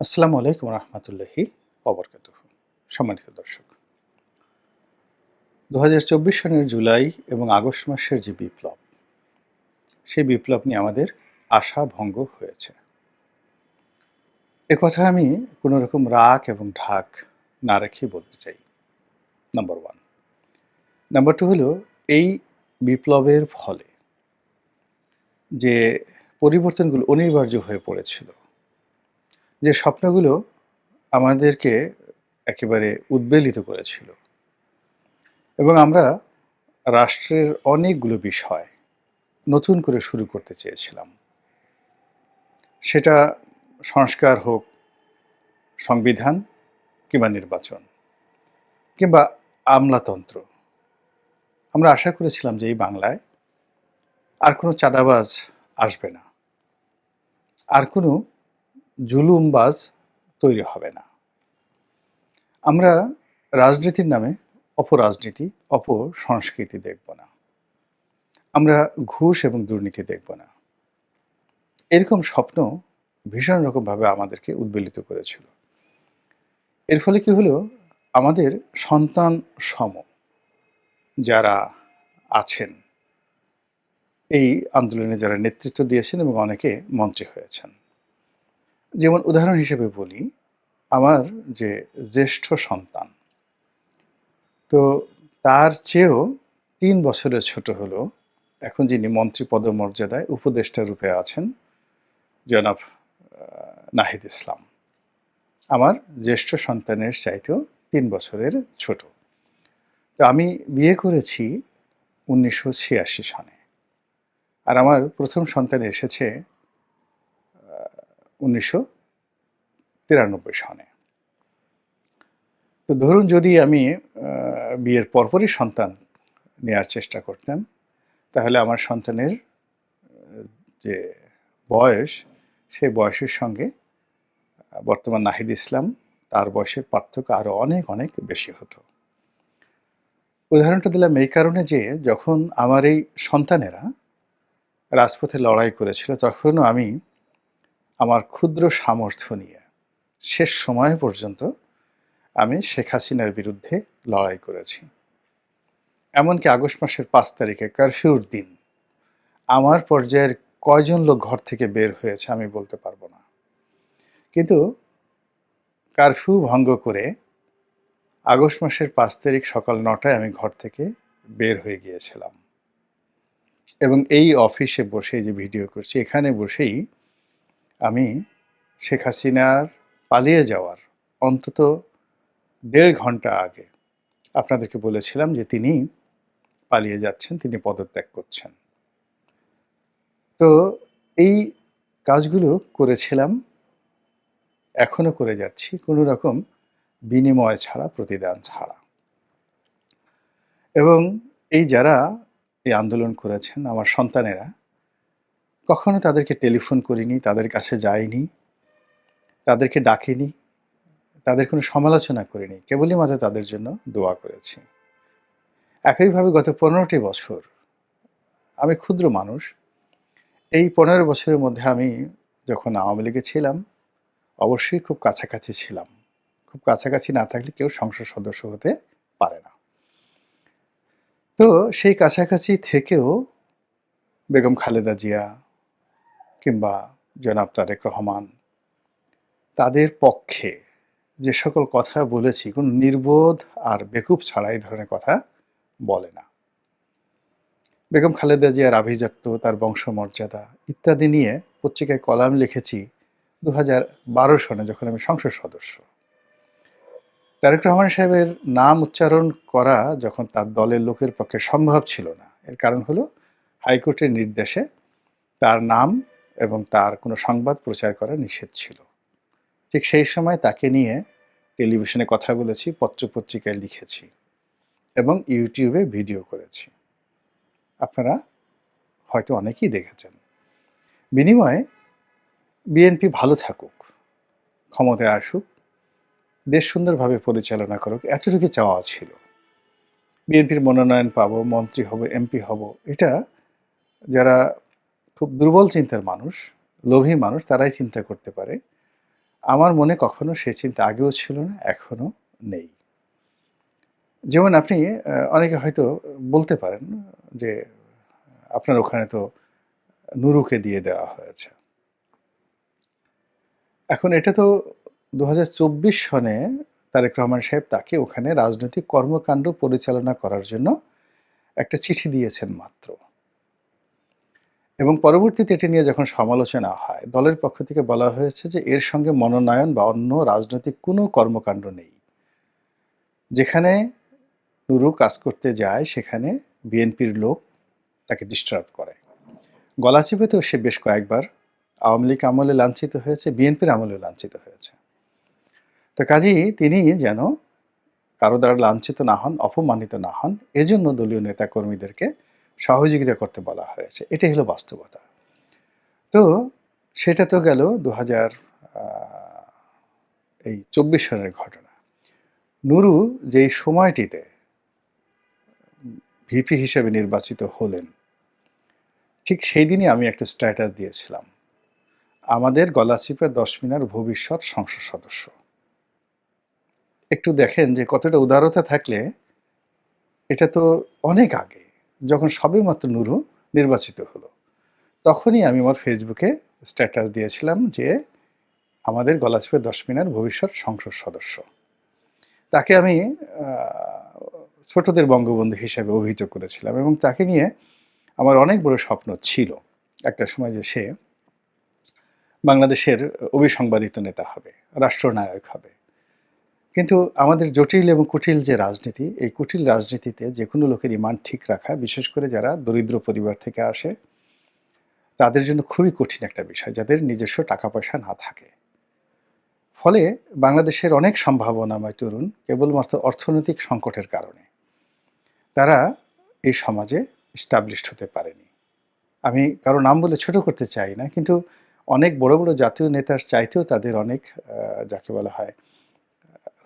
আসসালামু আলাইকুম রহমতুল্লাহি অবরকাত সম্মানিত দর্শক দু সনের জুলাই এবং আগস্ট মাসের যে বিপ্লব, সেই বিপ্লব নিয়ে আমাদের আশা ভঙ্গ হয়েছে। কথা আমি কোনো রকম রাগ এবং ঢাক না রেখে বলতে চাই। নাম্বার ওয়ান নাম্বার টু হলো, এই বিপ্লবের ফলে যে পরিবর্তনগুলো অনিবার্য হয়ে পড়েছিল যে স্বপ্নগুলো আমাদেরকে একেবারে উদ্বেলিত করেছিল। এবং আমরা রাষ্ট্রের অনেকগুলো বিষয় নতুন করে শুরু করতে চেয়েছিলাম। সেটা সংস্কার হোক, সংবিধান কিংবা নির্বাচন কিংবা আমলাতন্ত্র। আমরা আশা করেছিলাম যে এই বাংলায় আর কোনো চাঁদাবাজ আসবে না। আর কোনো জুলুমবাজ তৈরি হবে না। আমরা রাজনীতির নামে অপরাজনীতি, অপসংস্কৃতি দেখব না। আমরা ঘুষ এবং দুর্নীতি দেখব না। এরকম স্বপ্ন ভীষণ রকমভাবে আমাদেরকে উদ্বেলিত করেছিল। এর ফলে কি হলো? আমাদের সন্তান সম যারা আছেন, এই আন্দোলনে যারা নেতৃত্ব দিয়েছেন এবং অনেকে মন্ত্রী হয়েছেন যেমন উদাহরণ হিসেবে বলি, আমার যে জ্যেষ্ঠ সন্তান, তো তার চেয়েও তিন বছরের ছোট হলো এখন যিনি মন্ত্রী পদমর্যাদায় উপদেষ্টা রূপে আছেন, জনাব নাহিদ ইসলাম। আমার জ্যেষ্ঠ সন্তানের চাইতেও তিন বছরের ছোট। তো আমি বিয়ে করেছি উনিশশো ছিয়াশি সনে আর আমার প্রথম সন্তান এসেছে উনিশশো তিরানব্বই সনে তো ধরুন যদি আমি বিয়ের পরপরই সন্তান নেওয়ার চেষ্টা করতাম তাহলে আমার সন্তানের যে বয়স, সেই বয়সের সঙ্গে বর্তমান নাহিদ ইসলাম, তার বয়সের পার্থক্য আরও অনেক অনেক বেশি হতো। উদাহরণটা দিলাম এই কারণে যে, যখন আমার এই সন্তানেরা রাজপথে লড়াই করেছিল, তখনও আমি আমার ক্ষুদ্র সামর্থ্য নিয়ে। শেষ সময় পর্যন্ত আমি শেখ হাসিনার বিরুদ্ধে লড়াই করেছি। এমনকি আগস্ট মাসের পাঁচ তারিখে কারফিউর দিন। আমার পর্যায়ের কয়জন লোক ঘর থেকে বের হয়েছে আমি বলতে পারব না। কিন্তু কারফিউ ভঙ্গ করে আগস্ট মাসের পাঁচ তারিখ সকাল নটায় আমি ঘর থেকে বের হয়ে গিয়েছিলাম। এবং এই অফিসে বসে যে ভিডিও করছি, এখানে বসেই আমি শেখ হাসিনার পালিয়ে যাওয়ার অন্তত দেড় ঘণ্টা আগে আপনাদেরকে বলেছিলাম যে তিনি পালিয়ে যাচ্ছেন, তিনি পদত্যাগ করছেন। তো এই কাজগুলো করেছিলাম, এখনও করে যাচ্ছি, কোনো রকম বিনিময় ছাড়া, প্রতিদান ছাড়া। এবং এই যারা এই আন্দোলন করেছেন, আমার সন্তানেরা কখনো তাদেরকে টেলিফোন করিনি, তাদের কাছে যাইনি, তাদেরকে ডাকিনি, তাদের কোনো সমালোচনা করিনি, কেবলই মাত্র তাদের জন্য দোয়া করেছি। একইভাবে গত পনেরোটি বছর আমি ক্ষুদ্র মানুষ, এই পনেরো বছরের মধ্যে আমি যখন আওয়ামী লীগে ছিলাম, অবশ্যই খুব কাছাকাছি ছিলাম। খুব কাছাকাছি না থাকলে কেউ সংসদ সদস্য হতে পারে না। তো সেই কাছাকাছি থেকেও বেগম খালেদা জিয়া কিংবা জনাব তারেক রহমান, তাদের পক্ষে যে সকল কথা বলেছি, কোনো নির্বোধ আর বেকুব ছাড়া এই ধরনের কথা বলে না। বেগম খালেদা জিয়ার আভিজাত্য, তার বংশমর্যাদা ইত্যাদি নিয়ে পত্রিকায় কলাম লিখেছি দু বারো সনে যখন আমি সংসদ সদস্য। তারেক রহমান সাহেবের নাম উচ্চারণ করা যখন তার দলের লোকের পক্ষে সম্ভব ছিল না, এর কারণ হলো হাইকোর্টের নির্দেশে তার নাম এবং তার কোনো সংবাদ প্রচার করা নিষেধ ছিল। ঠিক সেই সময় তাকে নিয়ে টেলিভিশনে কথা বলেছি, পত্রপত্রিকায় লিখেছি এবং ইউটিউবে ভিডিও করেছি। আপনারা হয়তো অনেকেই দেখেছেন। বিনিময়ে বিএনপি ভালো থাকুক, ক্ষমতায় আসুক, দেশ সুন্দরভাবে পরিচালনা করুক, এতটুকু চাওয়া ছিল। বিএনপির মনোনয়ন পাবো, মন্ত্রী হব, এমপি হব, এটা যারা খুব দুর্বল চিন্তার মানুষ, লোভী মানুষ, তারাই চিন্তা করতে পারে। আমার মনে কখনো সে চিন্তা আগেও ছিল না, এখনও নেই। যেমন আপনি অনেকে হয়তো বলতে পারেন যে, আপনার ওখানে তো নুরুকে দিয়ে দেওয়া হয়েছে। এখন এটা তো দু হাজার চব্বিশ সনে তারেক রহমান সাহেব তাকে ওখানে রাজনৈতিক কর্মকাণ্ড পরিচালনা করার জন্য একটা চিঠি দিয়েছেন মাত্র। এবং পরবর্তীতে এটি নিয়ে যখন সমালোচনা হয়, দলের পক্ষ থেকে বলা হয়েছে যে এর সঙ্গে মনোনয়ন বা অন্য রাজনৈতিক কোনো কর্মকাণ্ড নেই। যেখানে নুরু কাজ করতে যায়, সেখানে বিএনপির লোক তাকে ডিস্টার্ব করে। গলা চিপেতেও সে বেশ কয়েকবার আওয়ামী লীগ আমলে লাঞ্ছিত হয়েছে, বিএনপির আমলে লাঞ্ছিত হয়েছে। তো কাজেই তিনি যেন কারও দ্বারা লাঞ্ছিত না হন, অপমানিত না হন, এজন্য দলীয় নেতাকর্মীদেরকে সহযোগিতা করতে বলা হয়েছে। এটাই হলো বাস্তবতা। তো সেটা তো গেল দু হাজার এই চব্বিশ সালের ঘটনা। নুরু যেই সময়টিতে ভিপি হিসেবে নির্বাচিত হলেন, ঠিক সেই দিনই আমি একটা স্ট্যাটাস দিয়েছিলাম। আমাদের গলাচিপের দশ মিনার ভবিষ্যৎ সংসদ সদস্য। একটু দেখেন যে কতটা উদারতা থাকলে এটা তো অনেক আগে। যখন সবেমাত্র নুরু নির্বাচিত হলো, তখনই আমি আমার ফেসবুকে স্ট্যাটাস দিয়েছিলাম যে আমাদের গলাচিপের দশ মিনার ভবিষ্যৎ সংসদ সদস্য। তাকে আমি ছোটদের বঙ্গবন্ধু হিসেবে অভিহিত করেছিলাম এবং তাকে নিয়ে আমার অনেক বড় স্বপ্ন ছিল। একটা সময় যে সে বাংলাদেশের অভিসংবাদিত নেতা হবে, রাষ্ট্রনায়ক হবে। কিন্তু আমাদের জটিল এবং কুটিল যে রাজনীতি, এই কুটিল রাজনীতিতে যে কোনো লোকের ইমান ঠিক রাখা, বিশেষ করে যারা দরিদ্র পরিবার থেকে আসে, তাদের জন্য খুবই কঠিন একটা বিষয়, যাদের নিজস্ব টাকা পয়সা না থাকে। ফলে বাংলাদেশের অনেক সম্ভাবনাময় তরুণ, কেবলমাত্র অর্থনৈতিক সংকটের কারণে। তারা এই সমাজে স্টাবলিশড হতে পারেনি। আমি কারও নাম বলে ছোট করতে চাই না, কিন্তু অনেক বড় বড় জাতীয় নেতার চাইতেও তাদের অনেক যাকে বলা হয়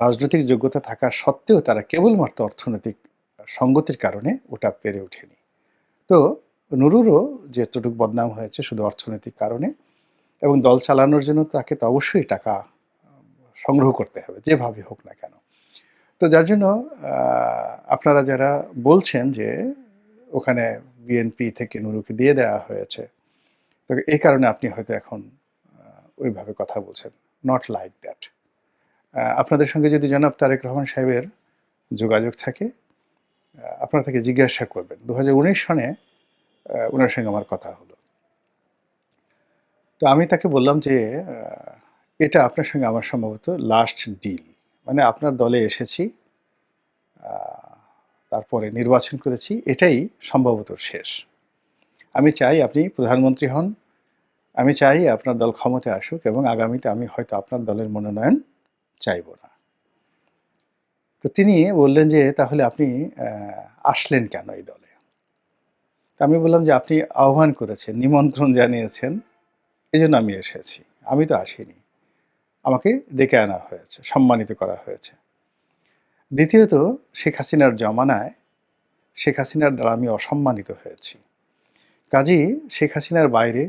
রাজনৈতিক যোগ্যতা থাকা সত্ত্বেও তারা কেবলমাত্র অর্থনৈতিক সঙ্গতির কারণে ওটা পেরে ওঠেনি। তো নুরুরও যে এতটুকু বদনাম হয়েছে শুধু অর্থনৈতিক কারণে এবং দল চালানোর জন্য তাকে তো অবশ্যই টাকা সংগ্রহ করতে হবে, যেভাবে হোক না কেন। তো যার জন্য আপনারা যারা বলছেন যে ওখানে বিএনপি থেকে নুরুকে দিয়ে দেওয়া হয়েছে, তো এই কারণে আপনি হয়তো এখন ওইভাবে কথা বলছেন নট লাইক দ্যাট আপনাদের সঙ্গে যদি জনাব তারেক রহমান সাহেবের যোগাযোগ থাকে আপনারা তাকে জিজ্ঞাসা করবেন। দু হাজার উনিশ সনে ওনার সঙ্গে আমার কথা হলো। তো আমি তাকে বললাম যে এটা আপনার সঙ্গে আমার সম্ভবত লাস্ট ডিল মানে আপনার দলে এসেছি তারপরে নির্বাচন করেছি, এটাই সম্ভবত শেষ। আমি চাই আপনি প্রধানমন্ত্রী হন, আমি চাই আপনার দল ক্ষমতায় আসুক এবং আগামীতে আমি হয়তো আপনার দলের মনোনয়ন চাইব না। তো তিনি বললেন যে, তাহলে আপনি আসলেন কেন এই দলে? আমি বললাম যে, আপনি আহ্বান করেছেন, নিমন্ত্রণ জানিয়েছেন এই জন্য আমি এসেছি। আমি তো আসিনি। আমাকে ডেকে আনা হয়েছে, সম্মানিত করা হয়েছে। দ্বিতীয়ত, শেখ হাসিনার জমানায় শেখ হাসিনার দ্বারা আমি অসম্মানিত হয়েছি। কাজেই শেখ হাসিনার বাইরে,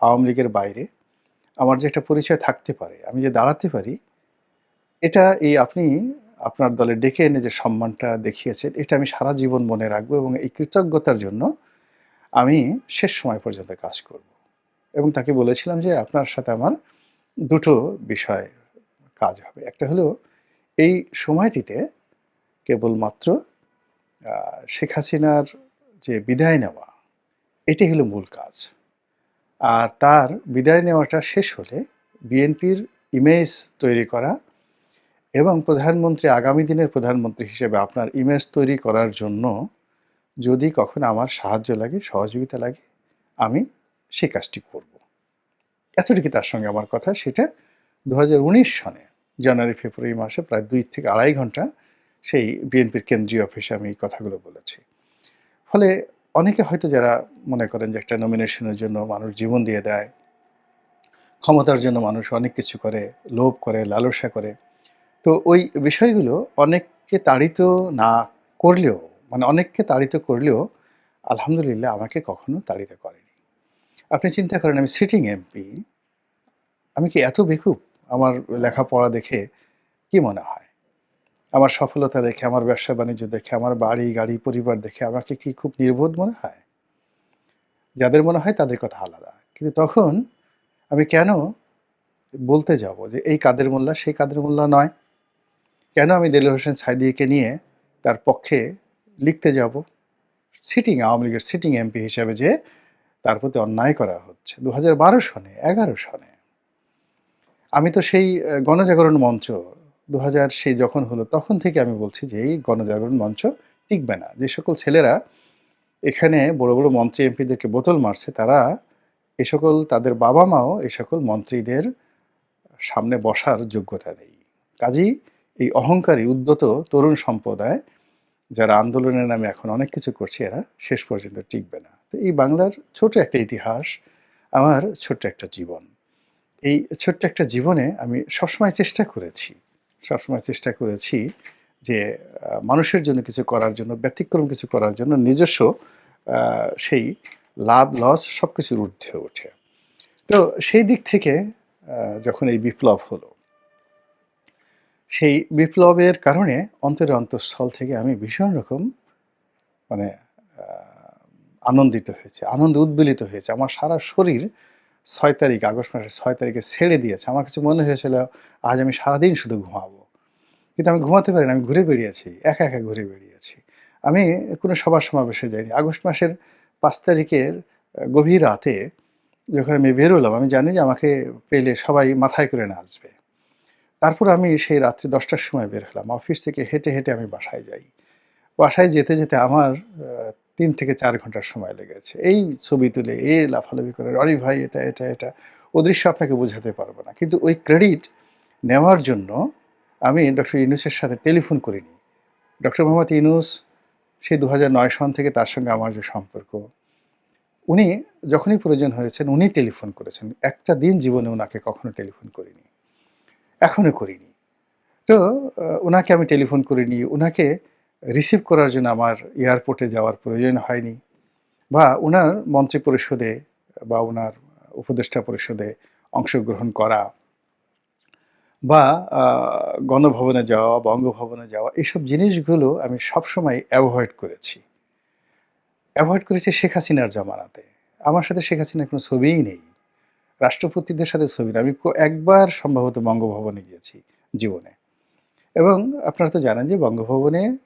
আওয়ামী লীগের বাইরে আমার যে একটা পরিচয় থাকতে পারে, আমি যে দাঁড়াতে পারি এটা এই আপনি আপনার দলে ডেকে এনে যে সম্মানটা দেখিয়েছেন, এটা আমি সারা জীবন মনে রাখব এবং এই কৃতজ্ঞতার জন্য আমি শেষ সময় পর্যন্ত কাজ করব। এবং তাকে বলেছিলাম যে আপনার সাথে আমার দুটো বিষয় কাজ হবে। একটা হলো, এই সময়টিতে কেবলমাত্র শেখ হাসিনার যে বিদায় নেওয়া এটি হলো মূল কাজ। আর তার বিদায় নেওয়াটা শেষ হলে বিএনপির ইমেজ তৈরি করা এবং প্রধানমন্ত্রী আগামী দিনের প্রধানমন্ত্রী হিসেবে আপনার ইমেজ তৈরি করার জন্য যদি কখনো আমার সাহায্য লাগে, সহযোগিতা লাগে, আমি সেই কাজটি করব। এতটুকু তার সঙ্গে আমার কথা। সেটা দু হাজার উনিশ সনে, জানুয়ারি, ফেব্রুয়ারি মাসে প্রায় দুই থেকে আড়াই ঘণ্টা সেই বিএনপির কেন্দ্রীয় অফিসে আমি এই কথাগুলো বলেছি। ফলে অনেকে হয়তো যারা মনে করেন যে একটা নমিনেশনের জন্য মানুষ জীবন দিয়ে দেয়, ক্ষমতার জন্য মানুষ অনেক কিছু করে, লোভ করে, লালসা করে তো ওই বিষয়গুলো অনেককে তাড়িত না করলেও মানে অনেককে তাড়িত করলেও আলহামদুলিল্লাহ আমাকে কখনো তাড়িত করেনি। আপনি চিন্তা করেন, আমি সিটিং এমপি আমি কি এত বেকুব আমার লেখাপড়া দেখে? কি মনে হয়? আমার সফলতা দেখে, আমার ব্যবসা বাণিজ্য দেখে, আমার বাড়ি, গাড়ি, পরিবার দেখে আমাকে কি খুব নির্বোধ মনে হয়? যাদের মনে হয় তাদের কথা আলাদা। কিন্তু তখন আমি কেন বলতে যাব যে, এই কাদের মোল্লা, সেই কাদের মোল্লা নয়? কেন আমি দেলোয়ার হোসেন সাইদিকে নিয়ে তার পক্ষে লিখতে যাব? সিটিং আওয়ামী লীগের সিটিং এমপি হিসাবে যে তার প্রতি অন্যায় করা হচ্ছে দু হাজার বারো সনে, এগারো সনে। আমি তো সেই গণজাগরণ মঞ্চ দু হাজার সেই যখন হলো তখন থেকে আমি বলছি যে এই গণজাগরণ মঞ্চ টিকবে না। যে সকল ছেলেরা এখানে বড় বড় মন্ত্রী এমপিদেরকে বোতল মারছে, তারা এ সকল তাদের বাবা মাও এ সকল মন্ত্রীদের সামনে বসার যোগ্যতা নেই। কাজেই এই অহংকারী উদ্যত তরুণ সম্প্রদায় যারা আন্দোলনের নামে এখন অনেক কিছু করছে, এরা শেষ পর্যন্ত টিকবে না। তো এই বাংলার ছোট একটা ইতিহাস, আমার ছোট্ট একটা জীবন। এই ছোট্ট একটা জীবনে আমি সবসময় চেষ্টা করেছি, সবসময় চেষ্টা করেছি যে মানুষের জন্য কিছু করার জন্য, ব্যতিক্রম কিছু করার জন্য নিজস্ব সেই লাভ, লস সব কিছুর ঊর্ধ্বে ওঠে। তো সেই দিক থেকে যখন এই বিপ্লব হলো সেই বিপ্লবের কারণে অন্তরের অন্তঃস্থল থেকে আমি ভীষণ রকম মানে আনন্দিত হয়েছে, আনন্দ উদ্বেলিত হয়েছে। আমার সারা শরীর ছয় তারিখ, আগস্ট মাসের ছয় তারিখে ছেড়ে দিয়েছে। আমার কাছে মনে হয়েছিল, আজ আমি সারাদিন শুধু ঘুমাবো। কিন্তু আমি ঘুমাতে পারি না, আমি ঘুরে বেরিয়েছি একা একা ঘুরে বেরিয়েছি আমি কোনো সভা সমাবেশে যাইনি। আগস্ট মাসের পাঁচ তারিখের গভীর রাতে যখন আমি বেরোলাম, আমি জানি যে আমাকে পেলে সবাই মাথায় করে নাচবে। তারপর আমি সেই রাত্রি দশটার সময় বের হলাম। অফিস থেকে হেঁটে হেঁটে আমি বাসায় যাই। বাসায় যেতে যেতে আমার তিন থেকে চার ঘণ্টার সময় লেগেছে। এই ছবি তুলে, এ লাফালাফি করে অরে ভাই, এটা এটা এটা। ও দৃশ্য আপনাকে বোঝাতে পারব না। কিন্তু ওই ক্রেডিট নেওয়ার জন্য আমি ডক্টর ইউনুসের সাথে টেলিফোন করিনি। ডক্টর মোহাম্মদ ইউনুস সেই দু নয় সন থেকে তার সঙ্গে আমার যে সম্পর্ক, উনি যখনই প্রয়োজন হয়েছেন, উনি টেলিফোন করেছেন। একটা দিন জীবনে ওনাকে কখনো টেলিফোন করিনি। এখনও করিনি। তো ওনাকে আমি টেলিফোন করিনি ওনাকে রিসিভ করার জন্য আমার এয়ারপোর্টে যাওয়ার প্রয়োজন হয়নি বা ওনার মন্ত্রী পরিষদে বা ওনার উপদেষ্টা পরিষদে অংশগ্রহণ করা বা গণভবনে যাওয়া, বঙ্গভবনে যাওয়া এইসব জিনিসগুলো আমি সবসময় অ্যাভয়েড করেছি। অ্যাভয়েড করেছি শেখ হাসিনার জামানাতে। আমার সাথে শেখ হাসিনার কোনো ছবিই নেই। রাষ্ট্রপতিদের সাথে ছবি আমি একবার সম্ভবত বঙ্গভবনে গিয়েছি জীবনে। এবং আপনারা তো জানেন যে বঙ্গভবনে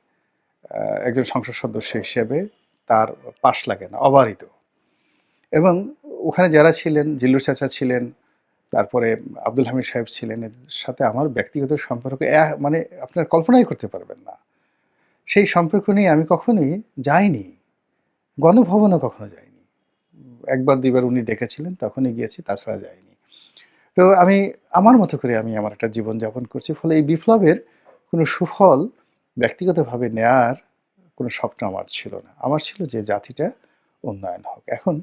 একজন সংসদ সদস্য হিসেবে তার পাশ লাগে না অবারিত। এবং ওখানে যারা ছিলেন জিল্লুর চাচা ছিলেন তারপরে আব্দুল হামিদ সাহেব ছিলেন এদের সাথে আমার ব্যক্তিগত সম্পর্ক মানে আপনার কল্পনাই করতে পারবেন না। সেই সম্পর্ক নিয়ে আমি কখনোই যাইনি গণভবনও কখনো উম, একবার দুইবার উনি ডেকেছিলেন, তখনই গিয়েছি, তাছাড়া যাইনি। তো আমি, আমার মতো করে আমি আমার একটা জীবনযাপন করছি, ফলে এই বিপ্লবের কোনো সুফল ব্যক্তিগতভাবে নেয়ার কোনো স্বপ্ন আমার ছিল না। আমার ছিল যে জাতিটা উন্নয়ন হোক। এখন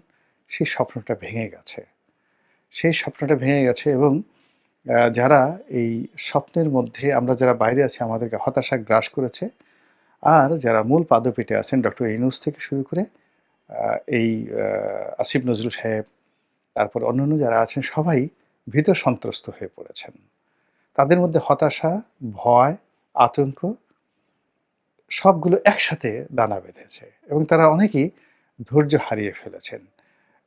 সেই স্বপ্নটা ভেঙে গেছে। সেই স্বপ্নটা ভেঙে গেছে এবং যারা এই স্বপ্নের মধ্যে, আমরা যারা বাইরে আছি, আমাদেরকে হতাশা গ্রাস করেছে, আর যারা মূল পাদপীঠে আছেন, ডক্টর ইনুস থেকে শুরু করে এই আসিফ নজরুল সাহেব, তারপর অন্যান্য যারা আছেন, সবাই ভীত সন্ত্রস্ত হয়ে পড়েছেন। তাদের মধ্যে হতাশা, ভয়, আতঙ্ক, সবগুলো একসাথে দানা বেঁধেছে এবং তারা অনেকেই ধৈর্য হারিয়ে ফেলেছেন,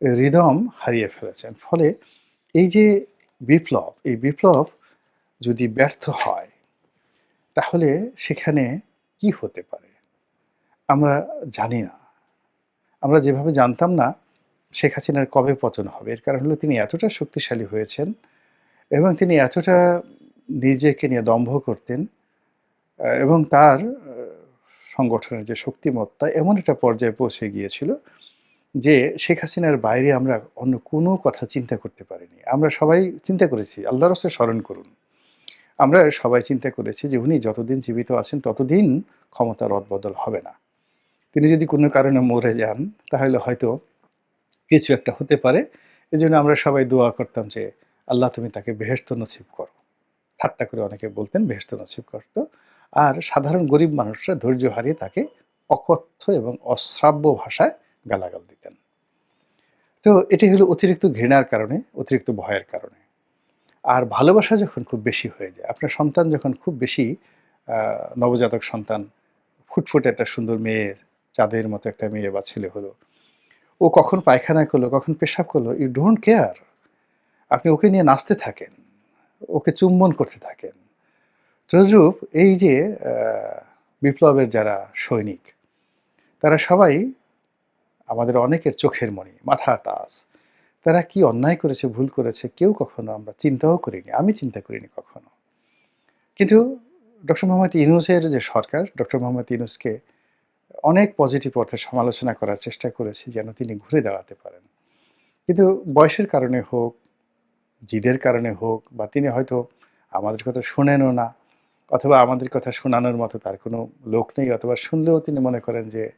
হৃদম হারিয়ে ফেলেছেন। ফলে এই যে বিপ্লব, এই বিপ্লব যদি ব্যর্থ হয়, তাহলে সেখানে কি হতে পারে? আমরা জানি না। আমরা যেভাবে জানতাম না, শেখ হাসিনার কবে পতন হবে? এর কারণ হলো তিনি এতটা শক্তিশালী হয়েছেন এবং তিনি এতটা নিজেকে নিয়ে দম্ভ করতেন এবং তার সংগঠনের যে শক্তিমত্তা এমন একটা পর্যায়ে পৌঁছে গিয়েছিল যে শেখ হাসিনার বাইরে আমরা অন্য কোনো কথা চিন্তা করতে পারিনি। আমরা সবাই চিন্তা করেছি আল্লাহ রসে স্মরণ করুন। আমরা সবাই চিন্তা করেছি যে উনি যতদিন জীবিত আছেন, ততদিন ক্ষমতার রদবদল হবে না। তিনি যদি কোনো কারণে মরে যান, তাহলে হয়তো কিছু একটা হতে পারে। এই জন্য আমরা সবাই দোয়া করতাম যে, আল্লাহ তুমি তাকে বেহেস্ত নসিব করো। ঠাট্টা করে অনেকে বলতেন বেহেস্ত নসিব করতো আর সাধারণ গরিব মানুষরা ধৈর্য হারিয়ে তাকে অকথ্য এবং অশ্রাব্য ভাষায় গালাগাল দিতেন। তো এটি হলো অতিরিক্ত ঘৃণার কারণে, অতিরিক্ত ভয়ের কারণে। আর ভালোবাসা যখন খুব বেশি হয়ে যায়, আপনার সন্তান যখন খুব বেশি নবজাতক সন্তান, ফুটফুটে একটা সুন্দর মেয়ে চাঁদের মতো একটা মেয়ে বা ছেলে হলো। ও কখন পায়খানা করল, কখন পেশাব করল ইউ ডোন্ট কেয়ার আপনি ওকে নিয়ে নাচতে থাকেন, ওকে চুম্বন করতে থাকেন। তদ্রূপ এই যে বিপ্লবের যারা সৈনিক, তারা সবাই আমাদের অনেকের চোখের মণি, মাথার তাস। তারা কি অন্যায় করেছে, ভুল করেছে, কেউ কখনো আমরা চিন্তাও করিনি, আমি চিন্তা করিনি কখনো। কিন্তু ডক্টর মোহাম্মদ ইউনুসের যে সরকার, ডক্টর মোহাম্মদ ইউনুসকে অনেক পজিটিভ অর্থে সমালোচনা করার চেষ্টা করেছি যেন তিনি ঘুরে দাঁড়াতে পারেন। কিন্তু বয়সের কারণে হোক, জিদের কারণে হোক, বা তিনি হয়তো আমাদের কথা শোনেনও না, অথবা আমাদের কথা শোনানোর মতো তার কোনো লোক নেই, অথবা শুনলেও তিনি মনে করেন যে,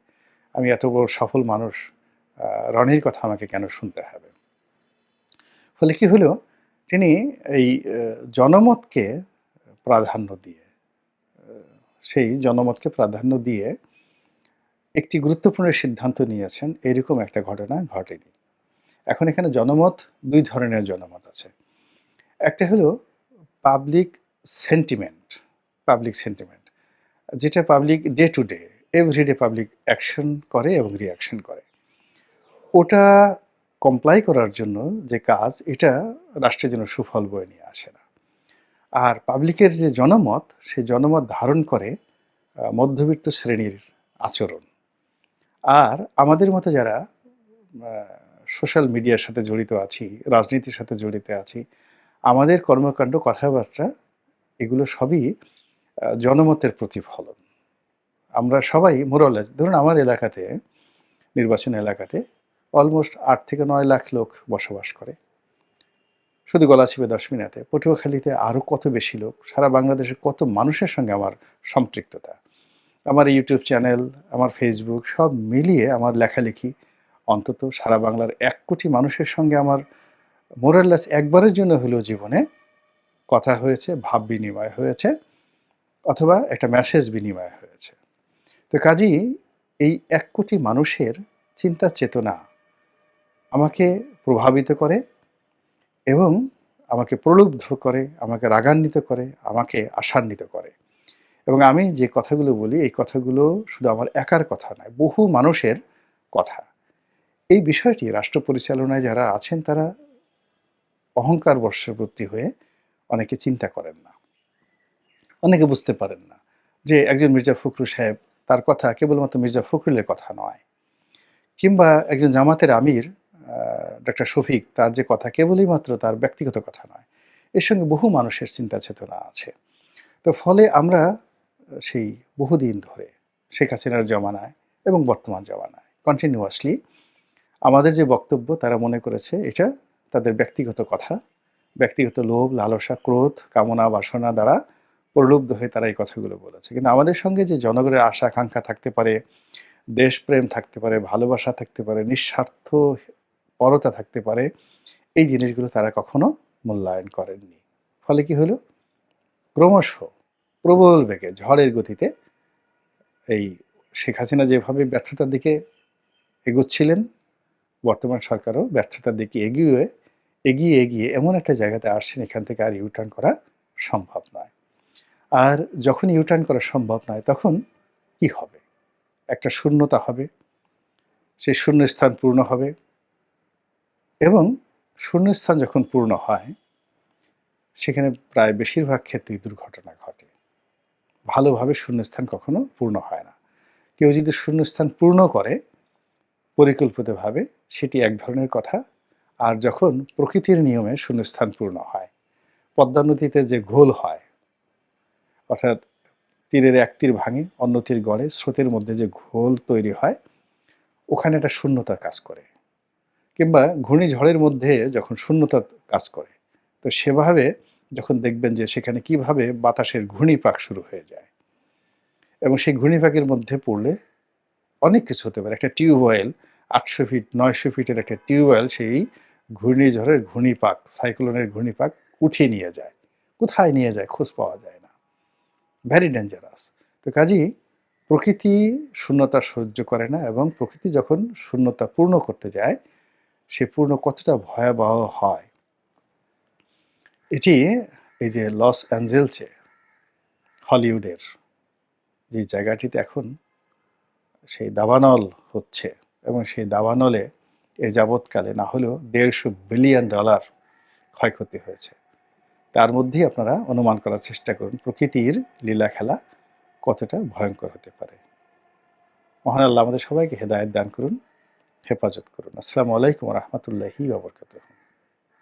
আমি এত বড় সফল মানুষ রনির কথা আমাকে কেন শুনতে হবে? ফলে কি হলো, তিনি এই জনমতকে প্রাধান্য দিয়ে সেই জনমতকে প্রাধান্য দিয়ে একটি গুরুত্বপূর্ণ সিদ্ধান্ত নিয়েছেন, এরকম একটা ঘটনা ঘটেনি। এখন এখানে জনমত, দুই ধরনের জনমত আছে। একটা হলো পাবলিক সেন্টিমেন্ট পাবলিক সেন্টিমেন্ট যেটা public day to day everyday public action করে এবং রিয়াকশন করে। ওটা কমপ্লাই করার জন্য যে কাজ, এটা রাষ্ট্রের জন্য সুফল বয়ে নিয়ে আসে না। আর পাবলিকের যে জনমত সেই জনমত ধারণ করে মধ্যবিত্ত শ্রেণির আচরণ। আর আমাদের মতো যারা সোশ্যাল মিডিয়ার সাথে জড়িত আছি, রাজনীতির সাথে জড়িত আছি, আমাদের কর্মকাণ্ড, কথাবার্তা, এগুলো সবই জনমতের প্রতিফলন। আমরা সবাই মোরলেস ধরুন আমার এলাকাতে, নির্বাচন এলাকাতে অলমোস্ট আট থেকে নয় লাখ লোক বসবাস করে। শুধু গলাচিপে দশ মিনিটে পটুয়াখালীতে আরও কত বেশি লোক, সারা বাংলাদেশের কত মানুষের সঙ্গে আমার সম্পৃক্ততা। আমার ইউটিউব চ্যানেল আমার ফেসবুক সব মিলিয়ে আমার লেখালেখি অন্তত সারা বাংলার এক কোটি মানুষের সঙ্গে আমার মোরাল্লাস একবারের জন্য হলেও জীবনে কথা হয়েছে, ভাব বিনিময় হয়েছে অথবা একটা মেসেজ বিনিময় হয়েছে। তো কাজেই এই এক কোটি মানুষের চিন্তা চেতনা আমাকে প্রভাবিত করে এবং আমাকে প্রলুব্ধ করে, আমাকে রাগান্বিত করে, আমাকে আশান্বিত করে। এবং আমি যে কথাগুলো বলি, এই কথাগুলো শুধু আমার একার কথা নয়, বহু মানুষের কথা। এই বিষয়টি রাষ্ট্র পরিচালনায় যারা আছেন, তারা অহংকার বর্ষবর্তী হয়ে অনেকে চিন্তা করেন না। অনেকে বুঝতে পারেন না যে একজন মির্জা ফখরুল সাহেব তার কথা কেবলমাত্র মির্জা ফখরুলের কথা নয়, কিংবা একজন জামাতের আমির ডক্টর শফিক তার যে কথা কেবলই মাত্র তার ব্যক্তিগত কথা নয়, এর সঙ্গে বহু মানুষের চিন্তা চেতনা আছে। তো ফলে আমরা সেই বহুদিন ধরে শেখ হাসিনার জমানায় এবং বর্তমান জমানায়। কন্টিনিউয়াসলি আমাদের যে বক্তব্য, তারা মনে করেছে এটা তাদের ব্যক্তিগত কথা। ব্যক্তিগত লোভ, লালসা, ক্রোধ, কামনা, বাসনা দ্বারা প্রলুব্ধ হয়ে তারা এই কথাগুলো বলেছে। কিন্তু আমাদের সঙ্গে যে জনগণের আশা, আকাঙ্ক্ষা থাকতে পারে, দেশপ্রেম থাকতে পারে, ভালোবাসা থাকতে পারে, নিঃস্বার্থ পরতা থাকতে পারে, এই জিনিসগুলো তারা কখনো মূল্যায়ন করেননি। ফলে কি হলো? ক্রমশ প্রবল বেগে, ঝড়ের গতিতে এই শেখ হাসিনা যেভাবে ব্যর্থতার দিকে এগোচ্ছিলেন, বর্তমান সরকারও ব্যর্থতার দিকে এগিয়ে এগিয়ে এগিয়ে এমন একটা জায়গাতে আসছেন এখান থেকে আর ইউটার্ন করা সম্ভব নয়। আর যখন ইউটার্ন করা সম্ভব নয়, তখন কি হবে? একটা শূন্যতা হবে সেই শূন্যস্থান পূর্ণ হবে এবং শূন্যস্থান যখন পূর্ণ হয়, সেখানে প্রায় বেশিরভাগ ক্ষেত্রেই দুর্ঘটনা ঘটে। ভালোভাবে শূন্যস্থান কখনো পূর্ণ হয় না। কেউ যদি শূন্যস্থান পূর্ণ করে, পরিকল্পিতভাবে সেটি এক ধরনের কথা। আর যখন প্রকৃতির নিয়মে শূন্যস্থান পূর্ণ হয়, পদ্মা নদীতে যে ঘোল হয়, অর্থাৎ তীরের এক তীর ভাঙে, অন্য তীর গড়ে, স্রোতের মধ্যে যে ঘোল তৈরি হয়, ওখানে একটা শূন্যতা কাজ করে। কিংবা ঘূর্ণিঝড়ের মধ্যে যখন শূন্যতা কাজ করে, তো সেভাবে যখন দেখবেন যে সেখানে কীভাবে বাতাসের ঘূর্ণিপাক শুরু হয়ে যায়। এবং সেই ঘূর্ণিপাকের মধ্যে পড়লে অনেক কিছু হতে পারে। একটা টিউবওয়েল আটশো ফিট, নয়শো ফিটের একটা টিউবওয়েল সেই ঘূর্ণিঝড়ের ঘূর্ণিপাক, সাইক্লোনের ঘূর্ণিপাক উঠিয়ে নিয়ে যায়। কোথায় নিয়ে যায়? খোঁজ পাওয়া যায় না। ভ্যারি ডেঞ্জারাস তো কাজেই প্রকৃতি শূন্যতা সহ্য করে না এবং প্রকৃতি যখন শূন্যতা পূর্ণ করতে যায়, সে পূর্ণ কতটা ভয়াবহ হয় এটি এই যে লস অ্যাঞ্জেলসে, হলিউডের যে জায়গাটিতে এখন সেই দাবানল হচ্ছে এবং সেই দাবানলে এ যাবৎকালে না হলেও দেড়শো বিলিয়ন ডলার ক্ষয়ক্ষতি হয়েছে। তার মধ্যেই আপনারা অনুমান করার চেষ্টা করুন, প্রকৃতির লীলা খেলা কতটা ভয়ঙ্কর হতে পারে। মহান আল্লাহ আমাদের সবাইকে হেদায়ত দান করুন, হেফাজত করুন। আসসালামু আলাইকুম রহমতুল্লাহি বাবরকাতুহ